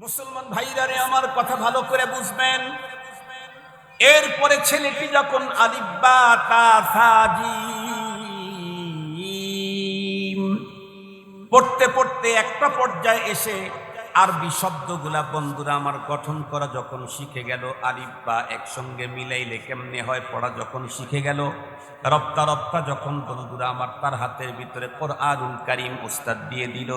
মুসলমান ভাইরারে আমার কথা ভালো করে বুঝবেন। এরপরে ছেলেটি যখন আলিব্বা পড়তে পড়তে একটা পর্যায়ে এসে আরবি শব্দগুলা, বন্ধুরা, আমার গঠন করা যখন শিখে গেল, আলিব্বা একসঙ্গে মিলাইলে কেমনে হয়, পড়া যখন শিখে গেল, রপ্তা রপ্তা যখন বন্ধুরা আমার তার হাতের ভিতরে কোরআনুল কারিম উস্তাদ দিয়ে দিল।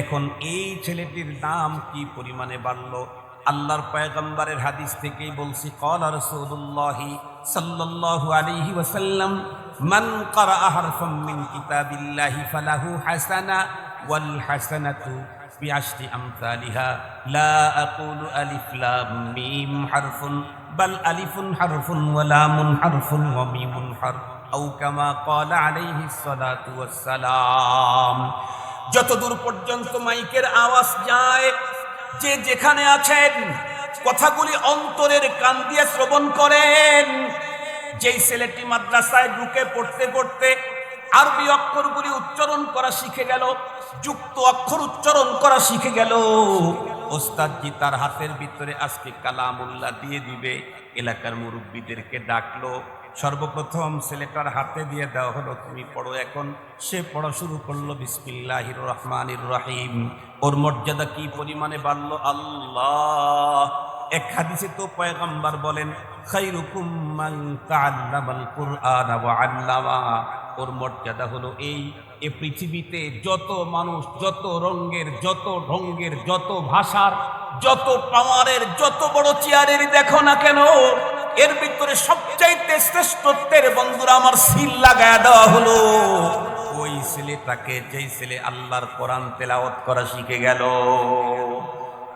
এখন এই ছেলেটির নাম কি পরিমাণে বাড়লো? আল্লাহর পয়গম্বরের হাদিস থেকেই বলছি কলা রাসূলুল্লাহি সাল্লাল্লাহু আলাইহি ওয়াসাল্লাম, মান ক্বারাআ হারফাম মিন কিতাবিল্লাহি ফালাহু হাসানা ওয়াল হাসানাতু বিআশরি আমসালিহা, লা আকুলু আলিফ লাম মিম হারফুন, বাল আলিফুন হারফুন ওয়া লামুন হারফুন ওয়া মিমুন হারফ, আও কামা ক্বালা আলাইহিস সালাতু ওয়াস সালাম যতদূর পর্যন্ত মাইকের আওয়াজ যায়, যে যেখানে আছেন, কথাগুলি অন্তরের কান দিয়ে শ্রবণ করেন। যেই ছেলেটি মাদ্রাসায় ঢুকে পড়তে পড়তে আরবি অক্ষরগুলি উচ্চারণ করা শিখে গেল, যুক্ত অক্ষর উচ্চারণ করা শিখে গেল। ওস্তাদজি তার হাতের ভিতরে আজকে কালামুল্লাহ দিয়ে দিবে, এলাকার মুরব্বীদেরকে ডাকলো সর্বপ্রথম ছেলেটার হাতে দিয়ে দেওয়া হলো তুমি পড়ো এখন। সে পড়া শুরু করল, বিসমিল্লাহির রহমানির রাহিম। ওর মর্যাদা কি পরিমাণে বাড়লো? আল্লাহ। এক হাদিসে তো পয়গম্বর বলেন ওর মর্যাদা হলো এই এ পৃথিবীতে যত মানুষ, যত রঙ্গের যত ঢঙ্গের, যত ভাষার, যত পাওয়ারের, যত বড় চেয়ারের দেখো না কেন, এর ভিতরে সবচাইতে শ্রেষ্ঠত্বের বন্ধুরা আমার সিল লাগায় দেওয়া হলো। ওই ছেলেটাকে যেই ছেলে আল্লাহর কোরআন তেলাওয়াত করা শিখে গেল।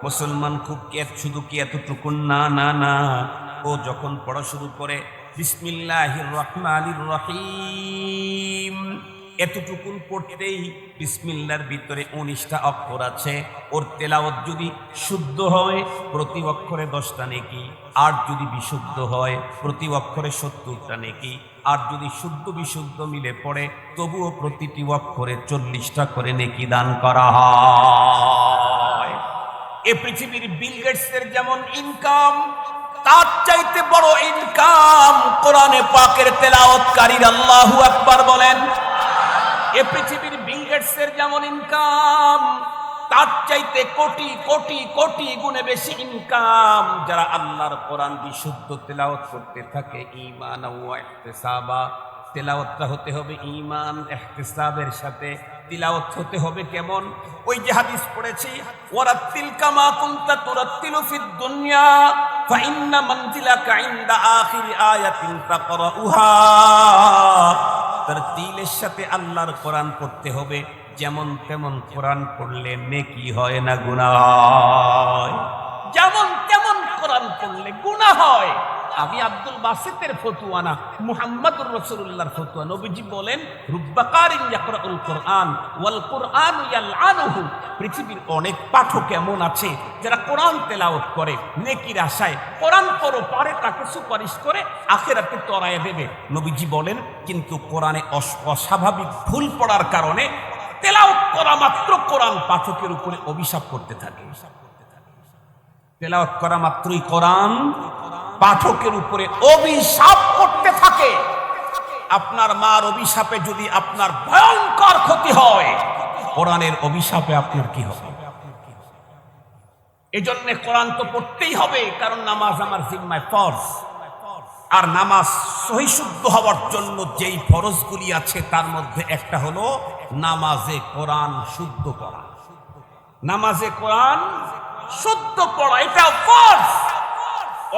মুসলমান খুব কি এত- শুধু কি এতটুকু না না না। ও যখন পড়া শুরু করে, বিসমিল্লাহির রহমানির রহিম। এতটুকুন পড়তেই বিসমিল্লার ভিতরে উনিশটা অক্ষর আছে। ওর তেলাওয়াত যদি শুদ্ধ হয়, প্রতি অক্ষরে দশটা নেকি। আর যদি বিশুদ্ধ হয়, প্রতি অক্ষরে সত্তরটা নেকি। আর যদি শুদ্ধ বিশুদ্ধ মিলে পড়ে, তবুও প্রতিটি অক্ষরে চল্লিশটা করে নেকি দান করা হয়। এ পৃথিবীর বিল গেটসের যেমন ইনকাম, তার চাইতে বড় ইনকাম কোরআনে পাকের তেলাওয়াতকারীর আল্লাহু আকবার বলেন এ পৃথিবীর বিল গেটসের যেমন ইনকাম, তার চাইতে কোটি কোটি কোটি গুণে বেশি ইনকাম। যারা আল্লাহর কোরআন বিশুদ্ধ তেলাওয়াত করতে থাকে ও ইহতিসাবা তেলাওয়াতটা হতে হবে ঈমান ইহতিসাবের সাথে। তিলাওয়াত হতে হবে কেমন? ওই যে হাদিস পড়েছি ওয়ারাত্তিল কামা কুনতা তুরাত্তিলু ফিদ দুনিয়া ফাইন্না মানজিলাকা ইনদা আখিরি আয়াতিন তাকরাউহা তার তিলের সাথে আল্লাহর কোরআন পড়তে হবে। যেমন তেমন কোরআন পড়লে নেকি হয় না গুণা হয়। যেমন তেমন কোরআন পড়লে গুণা হয়। আমি আব্দুল বাসিতের ফতুয়া না, মুহাম্মদুর রাসূলুল্লাহর ফতুয়া। নবীজি বলেন পৃথিবীর অনেক পাঠক এমন আছে, যারা কোরআন তেলাওয়াত করে, নেকির আশায়। কোরআন পড়ো পারে তাকে সুপারিশ করে আখেরাতে তরায় দেবে। নবীজি বলেন, কিন্তু কোরআনে অস- অস্বাভাবিক ভুল পড়ার কারণে তেলাওয়াত করা মাত্র কোরআন পাঠকের উপরে অভিশাপ করতে থাকে। তেলাওয়াত করা মাত্রই কোরআন পাঠকের উপরে অভিশাপ করতে থাকে। আপনার মার অভিশাপে যদি আপনার ভয়ঙ্কর ক্ষতি হয়, কোরআনের অভিশাপে আপনার কি হবে? এজন্য কোরআন তো পড়তেই হবে, কারণ নামাজ আমার জিম্মায় ফরজ। আর নামাজ সহিশুদ্ধ হওয়ার জন্য যেই ফরজগুলি আছে, তার মধ্যে একটা হলো নামাজে কোরআন শুদ্ধ পড়া নামাজে কোরআন শুদ্ধ পড়া এটা ফরজ।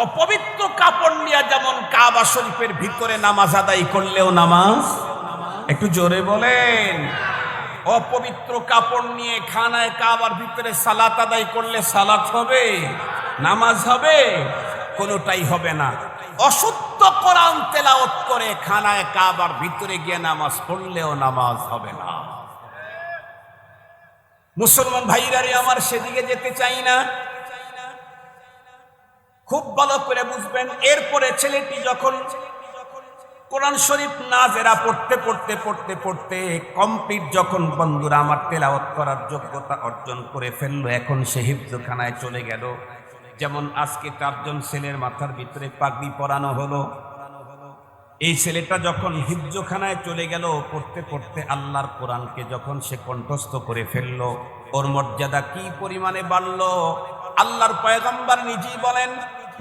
অপবিত্র কাপড় নিয়ে যেমন কাবা শরীফের ভিতরে নামাজ আদায় করলেও নামাজ? একটু জোরে বলেন। অপবিত্র কাপড় নিয়ে খানায় কাবার ভিতরে সালাত আদায় করলে সালাত হবে? নামাজ হবে? কোনোটাই হবে না। অশুদ্ধ কোরআন তেলাওয়াত করে খানায় কাবার ভিতরে গিয়ে নামাজ পড়লেও নামাজ হবে না। মুসলমান ভাইরারে আমার সেদিকে যেতে চাই না। খুব ভালো করে বুঝবেন। এরপরে ছেলেটি যখন কোরআন শরীফ নাজেরা পড়তে পড়তে পড়তে পড়তে কমপ্লিট যখন বন্ধুরা আমার তেলাওয়াত করার যোগ্যতা অর্জন করে ফেলল, এখন সে হিফজখানায় চলে গেল। যেমন আজকে চারজন ছেলের মাথার ভিতরে পাগড়ি পরানো হলো। এই ছেলেটা যখন হিফজখানায় চলে গেল, পড়তে পড়তে আল্লাহর কোরআনকে যখন সে কণ্ঠস্থ করে ফেলল, ওর মর্যাদা কি পরিমাণে বাড়লো? আল্লাহর পয়গম্বর নিজেই বলেন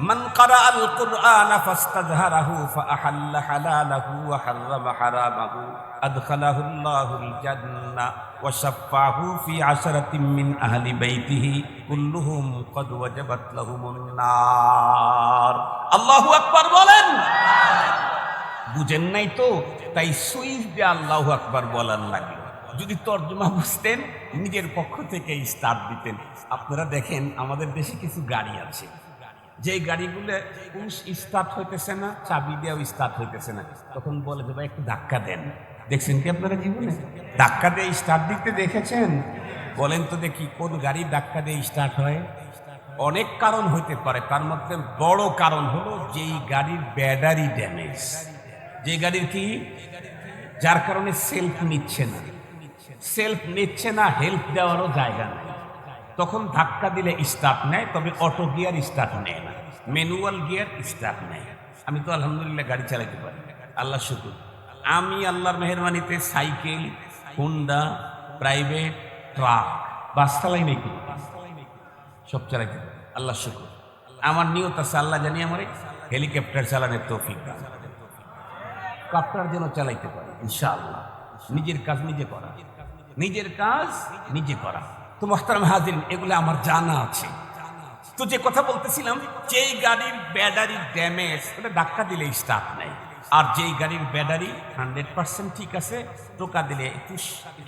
من قرأ القرآن فاستظهره فأحل حلاله وحرم حرامه أدخله الله الجنة وشفعه في عشرة من أهل بيته كلهم قد وجبت لهم النار الله أكبر বলেন বুঝেন নাই তো তাই সুইচ দিয়ে আল্লাহ আকবার বলার লাগে যদি তর্জমা বুঝতেন নিজের পক্ষ থেকে স্টার্ট দিতেন আপনারা দেখেন আমাদের দেশে কিছু গাড়ি আছে যে গাড়িগুলো স্টার্ট হইতেছে না চাবি দেওয়া স্টার্ট হইতেছে না। তখন বলে যে ভাই একটু ধাক্কা দেন। দেখছেন কি আপনারা জীবনে ধাক্কা দিয়ে স্টার্ট দিতে দেখেছেন? বলেন তো দেখি কোন গাড়ি ধাক্কা দিয়ে স্টার্ট হয়? অনেক কারণ হইতে পারে তার মধ্যে বড় কারণ হলো যেই গাড়ির ব্যাটারি ড্যামেজ যে গাড়ির কি? যার কারণে সেলফ নিচ্ছে না। সেলফ নিচ্ছে না হেল্প দেওয়ারও জায়গা নেই। তখন ধাক্কা দিলে স্টার্ট নেয়, তবে অটো গিয়ার স্টার্ট নেয় না। ম্যানুয়াল গিয়ার স্টার্ট নেয়। আমি তো আলহামদুলিল্লাহ গাড়ি চালাতে পারি। আল্লাহ শুকুর। আমি আল্লাহর মেহরবানিতে cycle, Honda private truck bus চালাই নাই কিন্তু সব চালাইতে পারি আল্লাহ শুকুর। আমার নিয়ত আছে, আল্লাহ জানি আমার হেলিকপ্টার চালানোর তৌফিক দান। কাপটার যেন চালাইতে পারে, ইনশাআল্লাহ। নিজের কাজ নিজে করা। নিজের কাজ নিজে করা। তো মোহতারাম হাজির এগুলো আমার জানা আছে। তো যে কথা বলতেছিলাম, যেই গাড়ির ব্যাটারি ড্যামেজ, ওটা ধাক্কা দিলে স্টার্ট নেই আর যেই গাড়ির ব্যাটারি হান্ড্রেড পার্সেন্ট ঠিক আছে, টোকা দিলে একটু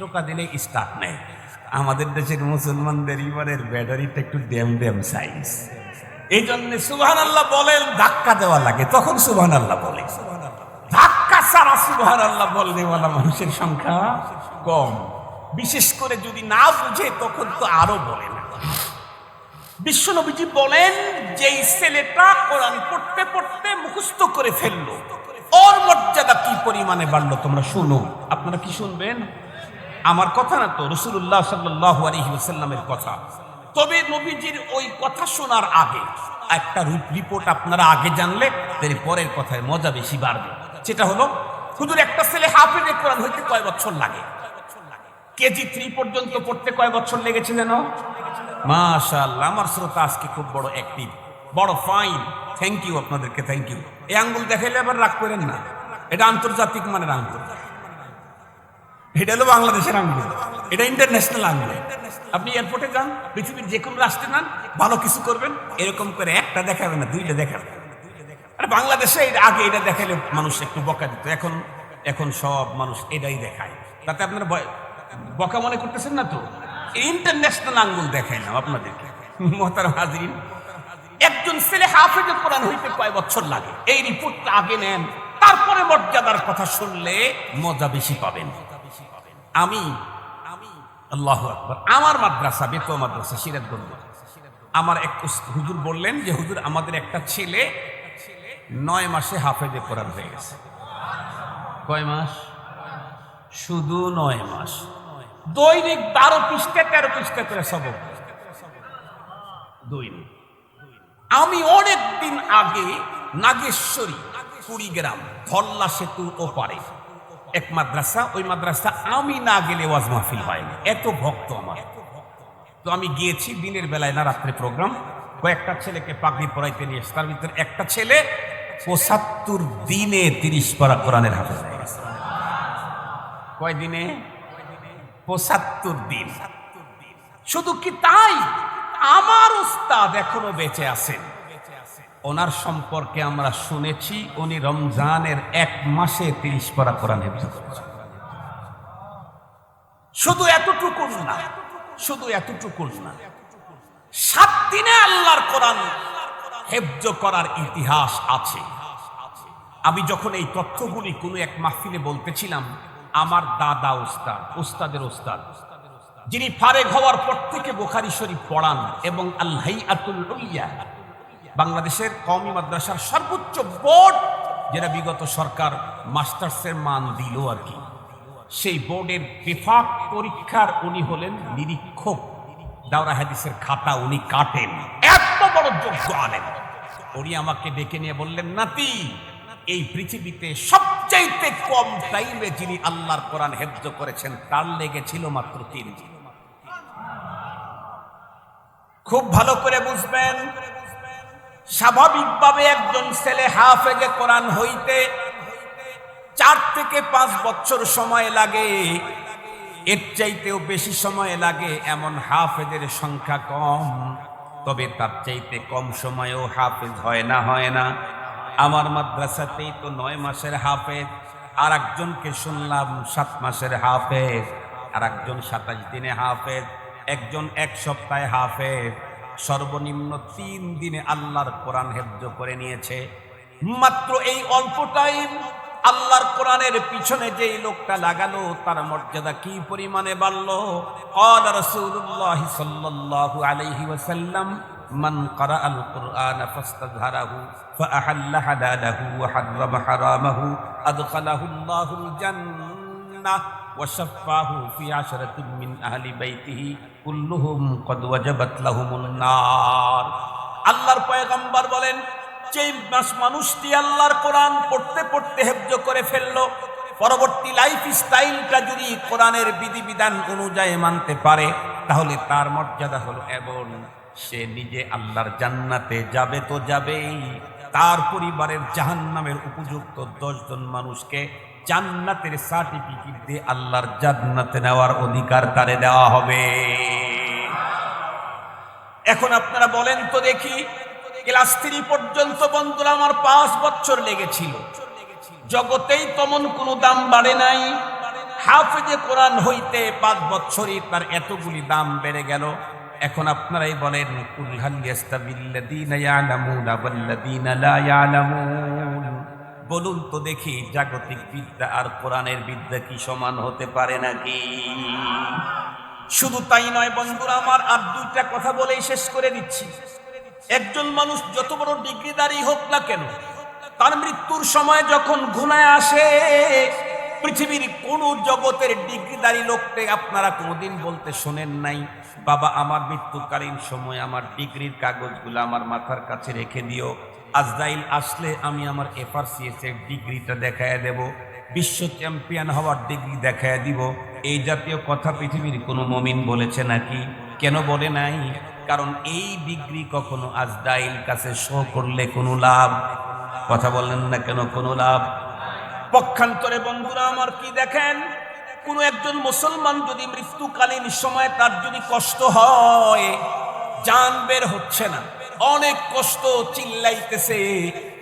টোকা দিলে স্টার্ট নেয়। আমাদের দেশের মুসলমানদের এবারের ব্যাটারিটা একটু ড্যাম ড্যাম সাইজ এই জন্য সুবহান আল্লাহ বলেন, ধাক্কা দেওয়া লাগে। তখন সুবহান আল্লাহ বলে। ধাক্কা ছাড়া সুবহান আল্লাহ বলনেওয়ালা মানুষের সংখ্যা কম। বিশেষ করে যদি না বুঝে, তখন তো আরও বলে না। বিশ্বনবীজি বলেন যে ছেলেটা কোরআন পড়তে পড়তে মুখস্থ করে ফেলল। ওর মর্যাদা কি পরিমাণে বাড়লো তোমরা শুনো। আপনারা কি শুনবেন? আমার কথা না তো রসুল্লাহ সাল্লাহ আলহিউসাল্লামের কথা। তবে নবীজির ওই কথা শোনার আগে একটা রিপোর্ট আপনারা আগে জানলে তার পরের কথায় মজা বেশি বাড়বে। সেটা হলো, হুজুর, একটা ছেলে হাফেজে কোরআন হইতে কয় বছর লাগে? কেজি থ্রি পর্যন্ত পড়তে কয় বছর লেগেছে যেন? মাশাআল্লাহ, আমার শ্রোতা আজকে খুব বড় অ্যাক্টিভ বড় ফাইন থ্যাংক ইউ আপনাদেরকে থ্যাংক ইউ এই আঙ্গুল দেখাইলে আবার রাগ করেন না। এটা আন্তর্জাতিক মানের আঙ্গুল। এটা হলো বাংলাদেশের আঙ্গুল। এটা ইন্টারন্যাশনাল আঙ্গুল। আপনি এয়ারপোর্টে যান, পৃথিবীর যে কোনো রাষ্ট্রে যান, ভালো কিছু করবেন, এরকম করে একটা দেখাবে না, দুইটা দেখাবে। আরে বাংলাদেশে আগে এটা দেখালে মানুষ একটু বকা দিত। এখন এখন সব মানুষ এটাই দেখায়। তাতে আপনারা বকা মনে করতেছেন না তো? ইন্টারন্যাশনাল আঙ্গুল না আপনাদেরকে। মহতারাম হাজরিন একজন ছেলে হাফেজে কোরআন হইতে কয় বছর লাগে? এই রিপোর্টটা আগে নেন তারপরে মর্যাদার কথা শুনলে মজা বেশি পাবেন। আমি আমি আল্লাহ আকবর আমার মাদ্রাসা বেতো মাদ্রাসা সিরাজগঞ্জ। আমার এক হুজুর বললেন যে হুজুর আমাদের একটা ছেলে নয় মাসে হাফেজে কোরআন হয়ে গেছে। কয় মাস? শুধু নয় মাস। দৈনিক বারো পৃষ্ঠা তেরো পৃষ্ঠা করে সবক দৈনিক। আমি অনেক দিন আগে নাগেশ্বরী কুড়িগ্রাম ধল্লা সেতু ওপারে এক মাদ্রাসা ওই মাদ্রাসা আমি না গেলে ওয়াজ মাহফিল হয়নি। এত ভক্ত আমার। তো আমি গিয়েছি দিনের বেলায় না রাত্রে প্রোগ্রাম। কয়েকটা ছেলেকে পাগড়ি পড়াইতে নিয়ে তার ভিতরে একটা ছেলে পঁচাত্তর দিনে তিরিশ পারা কোরআনের হাফেজ কয় দিনে পঁচাত্তর দিন। শুধু কি তাই? আমার উস্তাদ এখনও বেঁচে আছেন। ওনার সম্পর্কে আমরা শুনেছি, উনি রমজানের এক মাসে তিরিশ পারা কোরআন হেফজ শুধু এতটুকু না, শুধু এতটুকু না, সাত দিনে আল্লাহর কোরআন হেফজ করার ইতিহাস আছে। আমি যখন এই তথ্যগুলি কোনো এক মাহফিলে বলতেছিলাম আমার দাদা ওস্তাদ ওস্তাদের ওস্তাদ যিনি ফারেক হওয়ার পর থেকে বোখারি শরীফ পড়ান এবং আল্লাহ আতুল বাংলাদেশের কওমি মাদ্রাসার সর্বোচ্চ বোর্ড, যেটা বিগত সরকার মাস্টার্সের মান দিল আর কি। সেই বোর্ডের বিফাক পরীক্ষার উনি হলেন নিরীক্ষক। দাওরা হাদিসের খাতা উনি কাটেন। এত বড় যোগ্য আনেন উনি আমাকে ডেকে নিয়ে বললেন, নাতি, এই পৃথিবীতে সবচাইতে কম টাইমে যিনি আল্লাহর কোরআন হেফজ করেছেন, তার লেগেছিল মাত্র তিন খুব ভালো করে বুঝবেন, স্বাভাবিকভাবে একজন ছেলে হাফেজে কোরআন হইতে চার থেকে পাঁচ বছর সময় লাগে, এর চাইতেও বেশি সময় লাগে এমন হাফেজের সংখ্যা কম, তবে তার চাইতে কম সময়েও হাফেজ হয় না হয় না। আমার মাদ্রাসাতেই তো নয় মাসের হাফেজ। আর একজনকে শুনলাম সাত মাসের হাফেজ। আর একজন সাতাশ দিনে হাফেজ, একজন এক সপ্তাহে হাফেজ। সর্বনিম্ন তিন দিনে আল্লাহর কোরআন হেব্দ করে নিয়েছে। মাত্র এই অল্প টাইম আল্লাহর কোরআনের পিছনে যেই লোকটা লাগালো, তার মর্যাদা কি পরিমাণে বাড়লো? আলাইহি ওয়াসাল্লাম الله عليه وسلم من قرأ القرآن فاستظهره فأحل حلاله وحرم حرامه أدخله الله الجنة وشفاه في عشرة من أهل بيته كلهم قد وجبت لهم النار আল্লাহর পয়গম্বর বলেন যে মাস মানুষটি আল্লাহর কোরআন পড়তে পড়তে হেফজ করে ফেললো পরবর্তী লাইফ স্টাইলটা যদি কোরআনের বিধিবিধান অনুযায়ী মানতে পারে তাহলে তার মর্যাদা হলো এবং সে নিজে আল্লাহর জান্নাতে যাবে তো যাবেই। তার পরিবারের জাহান্নামের উপযুক্ত দশজন মানুষকে জান্নাতের সার্টিফিকেট দিয়ে আল্লাহর জান্নাতে নেওয়ার অধিকার তারে দেওয়া হবে। এখন আপনারা বলেন তো দেখি, ক্লাস থ্রি পর্যন্ত বন্ধুরা আমার পাঁচ বছর লেগেছিল। জগতেই তেমন কোনো দাম বাড়ে নাই। হাফেজে কোরআন হইতে পাঁচ বছরই তার এতগুলি দাম বেড়ে গেল। এখন আপনারাই বলেন বলুন তো দেখি, জাগতিক বিদ্যা আর কোরআনের বিদ্যা কি সমান হতে পারে নাকি? শুধু তাই নয় বন্ধুরা, আমার আর দুইটা কথা বলেই শেষ করে দিচ্ছি। একজন মানুষ যত বড় ডিগ্রিদারি হোক না কেন, তার মৃত্যুর সময় যখন ঘুমায় আসে পৃথিবীর কোন জগতের ডিগ্রিদারি লোককে আপনারা কোনোদিন বলতে শোনেন নাই। বাবা, আমার মৃত্যুকালীন সময় আমার ডিগ্রির কাগজগুলো আমার মাথার কাছে রেখে দিও। আজরাইল আসলে আমি আমার এফআরসিএস এর ডিগ্রিটা দেখায় দেব। বিশ্ব চ্যাম্পিয়ন হওয়ার ডিগ্রি দেখায় দিব। এই জাতীয় কথা পৃথিবীর কোনো মমিন বলেছে নাকি? কেন বলে নাই? কারণ এই ডিগ্রি কখনো আজরাইল কাছে শো করলে কোনো লাভ। কথা বললেন না কেন, কোনো লাভ? পক্ষান্তরে বন্ধুরা, আমার কি দেখেন? কোন একজন মুসলমান যদি মৃত্যুকালীন সময় তার যদি কষ্ট হয়, জান বের হচ্ছে না। অনেক কষ্ট চিল্লাইতেছে।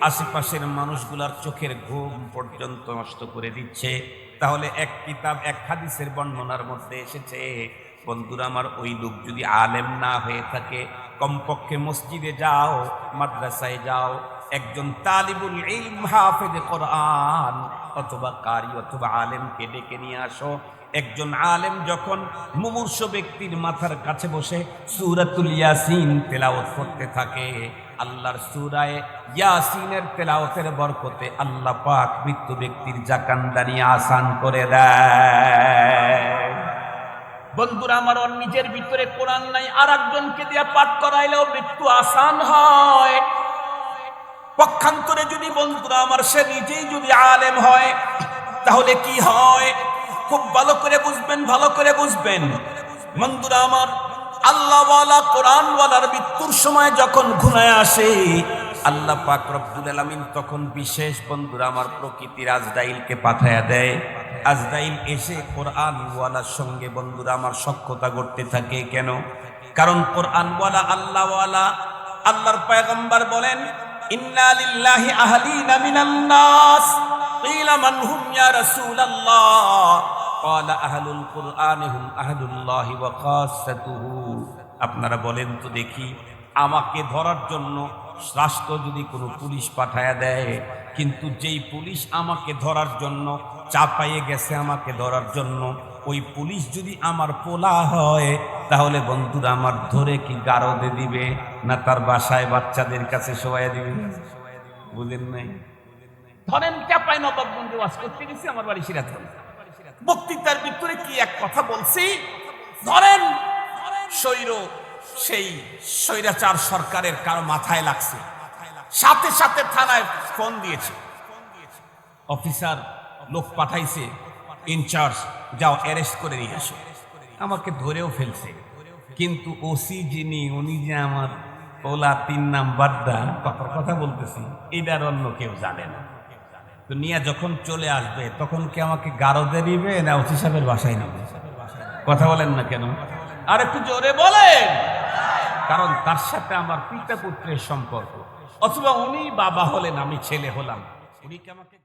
আশেপাশের মানুষগুলার চোখের ঘুম পর্যন্ত নষ্ট করে দিচ্ছে। তাহলে এক কিতাব, এক হাদিসের বর্ণনার মধ্যে এসেছে, বন্ধুরা, আমার ওই লোক যদি আলেম না হয়ে থাকে, কমপক্ষে মসজিদে যাও, মাদ্রাসায় যাও, একজন তালিবুল ইলম হাফেজ কোরআন অথবা কারি অথবা আলেমকে ডেকে নিয়ে আসো। একজন আলেম যখন মুমূর্ষ ব্যক্তির মাথার কাছে বসে সুরাতুল ইয়াসিন তেলাওয়াত করতে থাকে, আল্লাহর সুরায় ইয়াসিনের তেলাওয়াতের বরকতে আল্লাহ পাক মৃত্যু ব্যক্তির জাকান্দানি আসান করে দেয়। বন্ধুরা, আমার নিজের ভিতরে কোরআন নাই আর একজনকে দিয়া পাঠ করাইলেও মৃত্যু আসান হয়। পক্ষান্তরে যদি বন্ধুরা আমার, সে নিজেই যদি আলেম হয়, তাহলে কি হয়? খুব ভালো করে বুঝবেন, ভালো করে বুঝবেন। বন্ধুরা আমার, আল্লাহওয়ালা কোরআনওয়ালার মৃত্যুর সময় যখন ঘুমায় আসে, আল্লাহ পাক রব্বুল আলামিন তখন বিশেষ বন্ধুরা আমার প্রকৃতির আজরাইলকে পাঠায়া দেয়। আজদাইল এসে কোরআনওয়ালার সঙ্গে বন্ধুরা আমার সক্ষতা করতে থাকে। কেন? কারণ কোরআনওয়ালা, আল্লাহওয়ালা, আল্লাহর পয়গম্বর বলেন ইন্না লিল্লাহি আহলিনা মিনান নাস قيل من هم يا رسول الله قال أهل القرآن هم أهل الله وخاصته আপনারা বলেন তো দেখি আমাকে ধরার জন্য রাষ্ট্র যদি কোনো পুলিশ পাঠায়া দেয় কিন্তু যেই পুলিশ আমাকে ধরার জন্য চাপাইয়ে গেছে আমাকে ধরার জন্য ওই পুলিশ যদি আমার পোলা হয়, তাহলে বন্ধুরা আমার ধরে কি গারদে দিবে না তার বাসায় বাচ্চাদের কাছে শোয়া দিবে? বুঝেন নাই? ধরেন চাপাই নবাবগঞ্জে ওয়াজ করতে গেছি, আমার বাড়ি সিরাজগঞ্জ বক্তৃতার ভিতরে কি এক কথা বলছি? ধরেন স্বৈর সেই স্বৈরাচার সরকারের কারও মাথায় লাগছে। সাথে সাথে থানায় ফোন দিয়েছে। অফিসার লোক পাঠাইছে। ইনচার্জ যাও অ্যারেস্ট করে নিয়ে আসো। আমাকে ধরেও ফেলছে। কিন্তু ওসি যিনি, উনি যে আমার ওলা তিন নাম্বারটা কথার কথা বলতেছি, এটার অন্য কেউ জানে না। তো নিয়ে যখন চলে আসবে, তখন কি আমাকে গারদে নিবে না ওসি সাহেবের বাসায় নিবে? কথা বলেন না কেন? আর একটু জোরে বলেন! কারণ তার সাথে আমার পিতা পুত্রের সম্পর্ক। অথবা উনি বাবা হলেন, আমি ছেলে হলাম। উনি কি আমাকে